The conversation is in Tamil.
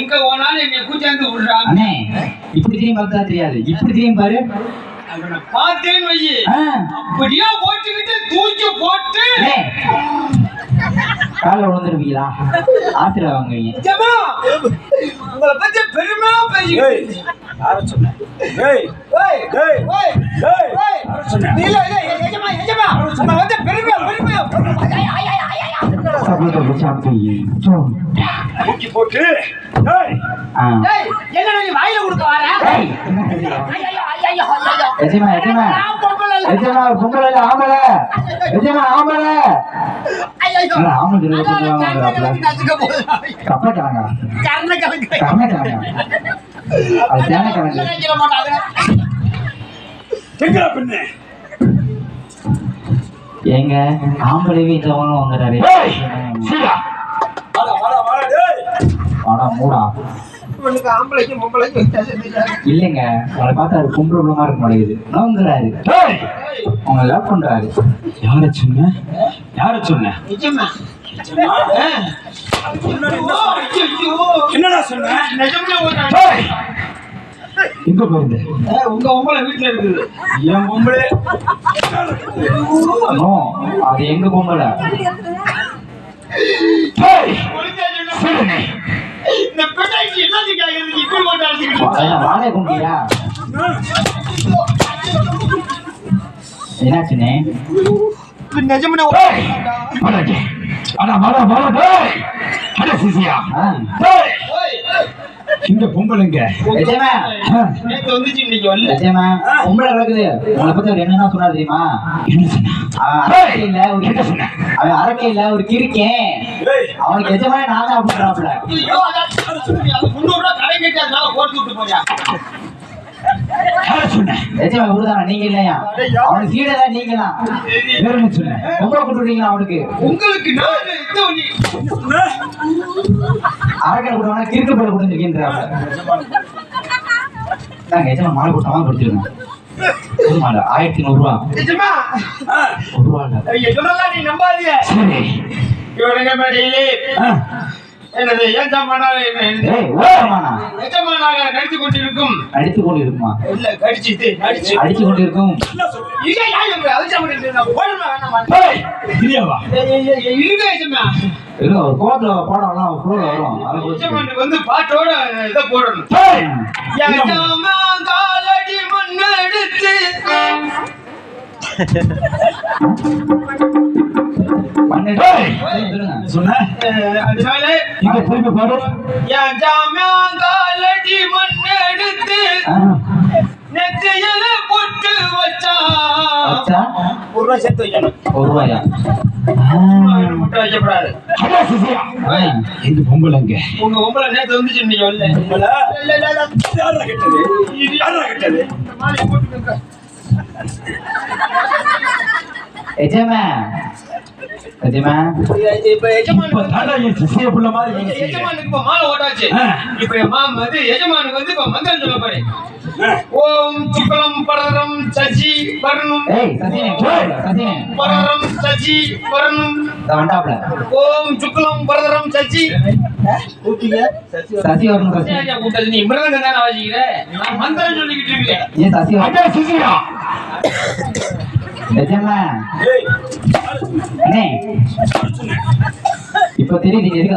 எங்க போனாலும் என்னை கூச்சாந்து விடுறான் அண்ணே இப்படி திரும்பி பார்த்தா தெரியாது. இப்படி திரும்பி பாரு. அவனை பார்த்தேன்னு வையி. அப்படியே போட்டுக்கிட்டு தூக்கி போட்டு. அண்ணே. காலைல விழுந்துருவீங்களா ஆத்திர வாங்குவீங்க. உங்களை பத்தி பெருமையா பேசிக்கிட்டு யார சொன்ன? சாப்பிட்டு சாப்பிட்டு தூக்கி போட்டு என்னடா நீ வாயில கொடுக்க வர? என்ன. எஜமா எஜமா. எஜமா இல்ல எஜமா. கப்ப கிழங்கா கர்ண. கர்ண கிழங்கா அது தேன கிழங்கு. ஏங்க ஆம்பளைவே இந்த ஒன்றும் வந்துடுறாரு ஏய் சீடா. வாடா வாடா வாடா டேய். ஆனா மூடா. இல்லைங்க உங்களை பார்த்தா அது கும்பிடுமா இருக்க மாட்டேங்குது. நோங்குறாரு உங்களை லவ் பண்றாரு. யார சொன்ன? யார சொன்ன. என்னடா சொன்ன? எங்க போயிருந்த ஏய், உங்க பொம்பளை வீட்டுல இருக்குது. என் பொம்பளை. அது எங்க பொம்பளை? நிஜம்னே ஒரு டேய் வாடா வாடா அட சிசியா. இந்த பொம்பளைங்க. நேத்து வந்துச்சு இன்னைக்கு வரல எஜமா பொம்பளை கிடக்குது. உங்களை பத்தி அவர் என்னென்ன சொன்னார் தெரியுமா? என்ன சொன்ன? அவன் டேய் அரக்கையில ஒரு என்ன சொன்ன? அவன் அரக்கையில ஒரு கிறுக்கேன். டேய் அவனுக்கு எஜமா நான் தான் அப்படின்றாப்புல நீங்க இல்லையா? அவனுக்கு சீடதான் நீங்களாம். வேற என்ன சொன்ன? பொம்பளை கூட்டுறீங்களா அவனுக்கு? உங்களுக்கு அரக்கடை கூட்டவனா கிறுக்கு போட கொடுத்துருக்கேன்றாப்புல நாங்க எஜமா மாலை போட்டமா கொடுத்துருங்க புது மாலை. ஆயிரத்தி நூறுரூவா ஒரு ரூபா இல்ல. எனது ஓரமானா எஜமானாக நடித்து கொண்டிருக்கும். அடித்து கொண்டு இருக்குமா இல்ல கடிச்சிட்டு நடிச்சு. அடிச்சு கொண்டு இருக்கும் என்ன சொல்ற? இல்ல யார் அவிச்சா முடியாது நான் போடணுமா வேணாமா இரியாவா? இருங்க எஜமா. இல்ல ஒரு பாடம்லாம் ஃப்ளோல வரும். அதை எஜமானுக்கு வந்து பாட்டோட இதை போடணும். எஜமா காலடி மண்ணெடுத்து. காலடி மண்ணெடுத்து ஆ, நெத்தியில பொட்டு வச்சா. ஒரு ரூபா சேர்த்து வைக்கணும். ஒரு ரூபாயா? மட்டும் வைக்கப்படாது. இந்த பொம்பளைங்க. உங்க பொம்பளை நேத்து வந்துச்சு வரல. பொம்பளை? கெட்டது? எஜமா ஓம் சுக்லம் பரதரம் சசி சசினே. பரதரம் சசி வண்டாப்ல ஓம் சுக்லம் பரதரம் சசி சசி வரணும். நீ மிருதங்க தானே வாசிக்கிற மந்திரம் சொல்லிக்கிட்டு இருக்கேன் அண்ணே. இப்ப தெரியுது எதுக்கு